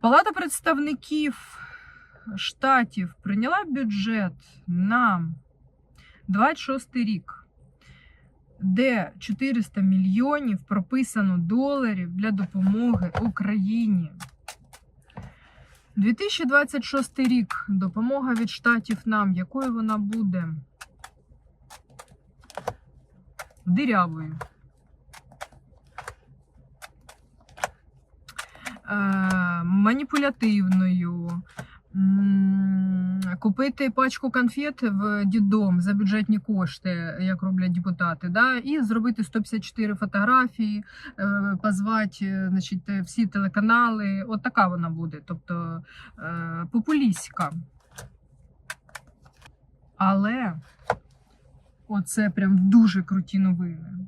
Палата представників штатів прийняла бюджет на 26 рік, де 400 мільйонів прописано доларів для допомоги Україні. 2026 рік допомога від штатів нам, якою вона буде? Дирявою. Маніпулятивною. Купити пачку конфет в дідом за бюджетні кошти, як роблять депутати, да, і зробити 154 фотографії, е, позвати е, значить, е, всі телеканали. От така вона буде. Тобто е, популістська. Але оце прям дуже круті новини.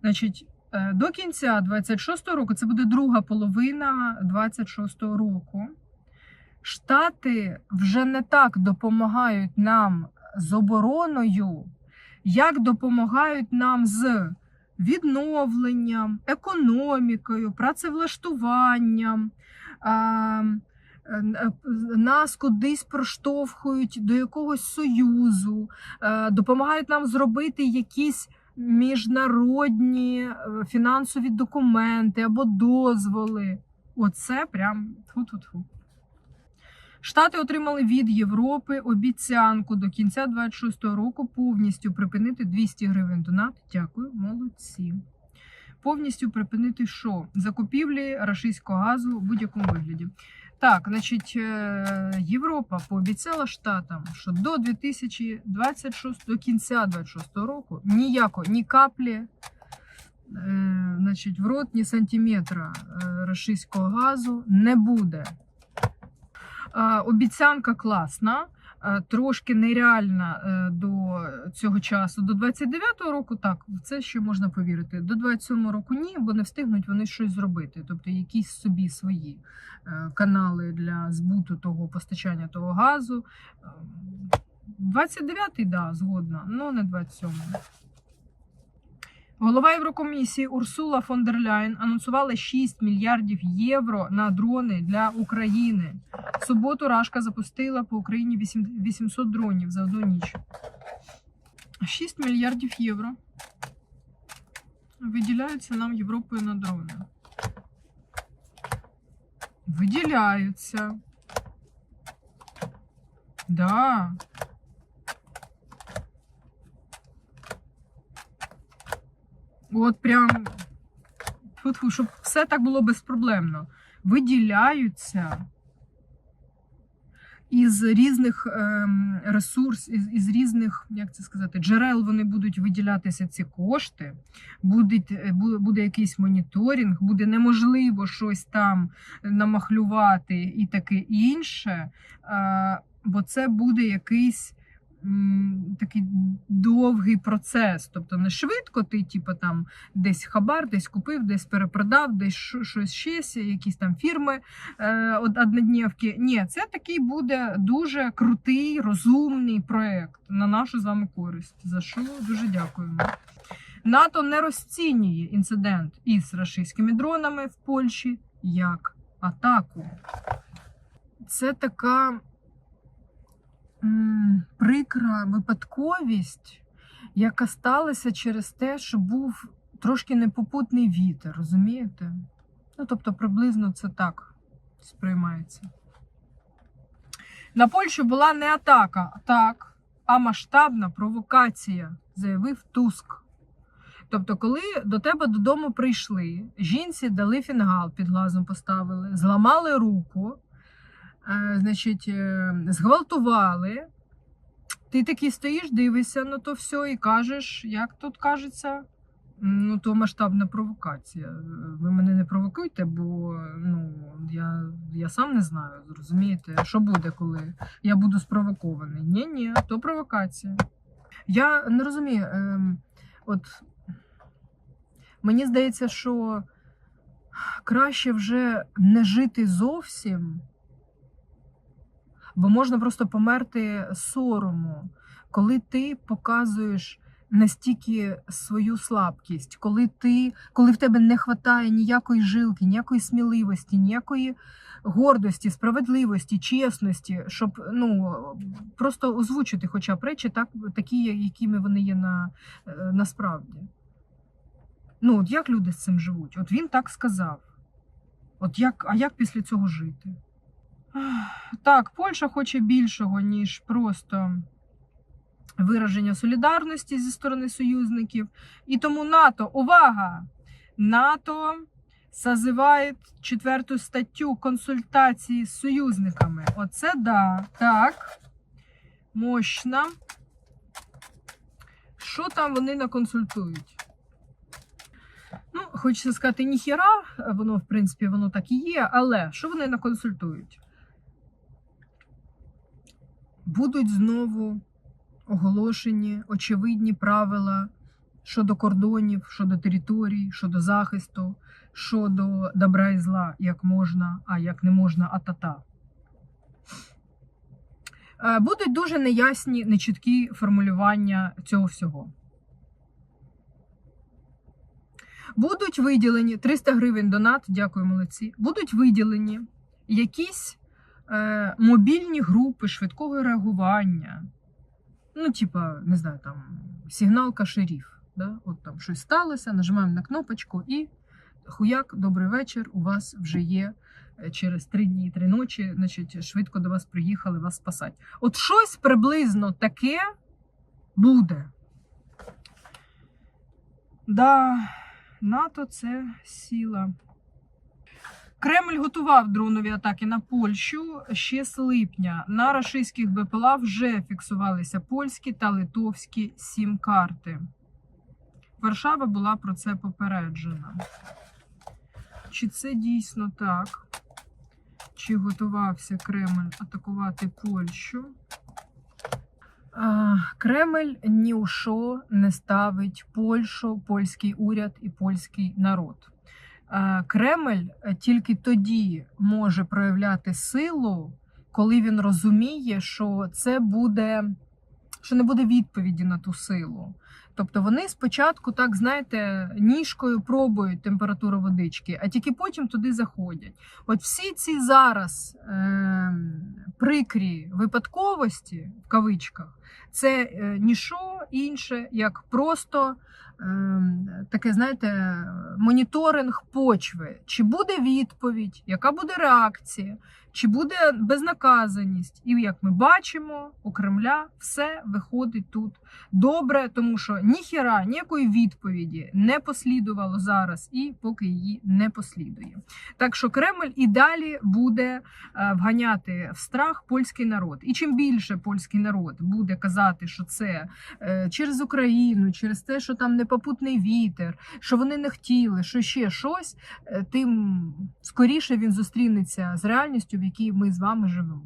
Значить, е, до кінця 26-го року, це буде друга половина 26-го року. Штати вже не так допомагають нам з обороною, як допомагають нам з відновленням, економікою, працевлаштуванням. е, е, Нас кудись проштовхують до якогось союзу, е, допомагають нам зробити якісь міжнародні е, фінансові документи або дозволи. Оце прям тьфу-тьфу-тьфу. Штати отримали від Європи обіцянку до кінця 26-го року повністю припинити 200 гривень донат. Дякую, молодці. Повністю припинити що? Закупівлі рашистського газу в будь-якому вигляді. Так, значить, е, Європа пообіцяла штатам, що до 2026, до кінця 26 року ніяко, ні каплі, е, значить, в рот, ні сантиметра е, рашистського газу не буде. Обіцянка класна, трошки нереальна е, до цього часу. До 29-го року так, в це ще можна повірити. До 27-го року ні, бо не встигнуть вони щось зробити. Тобто якісь собі свої е, канали для збуту того постачання того газу. Е, 29-й, да, згодна, але не 27-й. Голова Єврокомісії Урсула фон дер Ляйн анонсувала 6 мільярдів євро на дрони для України. Суботу Рашка запустила по Україні 800 дронів за одну ніч. 6 мільярдів євро виділяються нам Європою на дрони. Виділяються. Да. От прям щоб все так було безпроблемно. Виділяються із різних ем, ресурс, із, із різних, як це сказати, джерел вони будуть виділятися ці кошти, будуть, е, буде якийсь моніторинг, буде неможливо щось там намахлювати і таке інше, е, бо це буде якийсь такий довгий процес. Тобто не швидко ти, типу, там десь хабар, десь купив, десь перепродав, десь що- щось ще, якісь там фірми е, однодневки. Ні, це такий буде дуже крутий, розумний проект на нашу з вами користь. За що дуже дякуємо. НАТО не розцінює інцидент із рашистськими дронами в Польщі як атаку. Це така прикра випадковість, яка сталася через те, що був трошки непопутний вітер, розумієте? Ну, тобто, приблизно це так сприймається. На Польщу була не атака, так, а масштабна провокація, заявив Туск. Тобто, коли до тебе додому прийшли, жінці дали фінгал під глазом поставили, зламали руку, значить, е, зґвалтували. Ти такий стоїш, дивишся на то все і кажеш, як тут кажеться, ну то масштабна провокація. Ви мене не провокуйте, бо ну, я, я сам не знаю, зрозумієте, що буде, коли я буду спровокований. Ні, ні, то провокація. Я не розумію, ем, от мені здається, що краще вже не жити зовсім, бо можна просто померти сорому, коли ти показуєш настільки свою слабкість, коли ти, коли в тебе не вистачає ніякої жилки, ніякої сміливості, ніякої гордості, справедливості, чесності, щоб ну просто озвучити хоча б речі, так такі, якими вони є на, е, насправді. Ну, от як люди з цим живуть? От він так сказав. От як, а як після цього жити? Так, Польща хоче більшого, ніж просто вираження солідарності зі сторони союзників. І тому НАТО, увага! НАТО созиває четверту статтю консультації з союзниками. Оце да, так. Мощно. Що там вони наконсультують? Ну, хочеться сказати, ніхіра, воно, в принципі, воно так і є, але що вони наконсультують? Будуть знову оголошені очевидні правила щодо кордонів, щодо територій, щодо захисту, щодо добра і зла, як можна, а як не можна, а та-та. Е, Будуть дуже неясні, нечіткі формулювання цього всього. Будуть виділені 300 гривень донат, дякую, молодці. Будуть виділені якісь мобільні групи швидкого реагування. Ну, типа, не знаю, там сигналка шеріф. Да? От там щось сталося, нажимаємо на кнопочку і хуяк, добрий вечір. У вас вже є е, через три дні, три ночі, значить, швидко до вас приїхали вас спасати. От щось приблизно таке буде. Да, НАТО це сила. Кремль готував дронові атаки на Польщу ще з липня. На рашистських БПЛА вже фіксувалися польські та литовські сім-карти. Варшава була про це попереджена. Чи це дійсно так? Чи готувався Кремль атакувати Польщу? Кремль ні у що не ставить Польщу, польський уряд і польський народ. Е, Кремль е, тільки тоді може проявляти силу, коли він розуміє, що це буде, що не буде відповіді на ту силу. Тобто вони спочатку, так знаєте, ніжкою пробують температуру водички, а тільки потім туди заходять. От всі ці зараз е, прикрі випадковості в кавичках, це е, ніщо інше, як просто таке, знаєте, моніторинг почви. Чи буде відповідь, яка буде реакція, чи буде безнаказаність. І як ми бачимо, у Кремля все виходить тут добре, тому що ніхіра ніякої відповіді не послідувало зараз і поки її не послідує. Так що Кремль і далі буде е, вганяти в страх польський народ. І чим більше польський народ буде казати, що це е, через Україну, через те, що там непопутний вітер, що вони не хотіли, що ще щось, е, тим скоріше він зустрінеться з реальністю, в якій ми з вами живемо.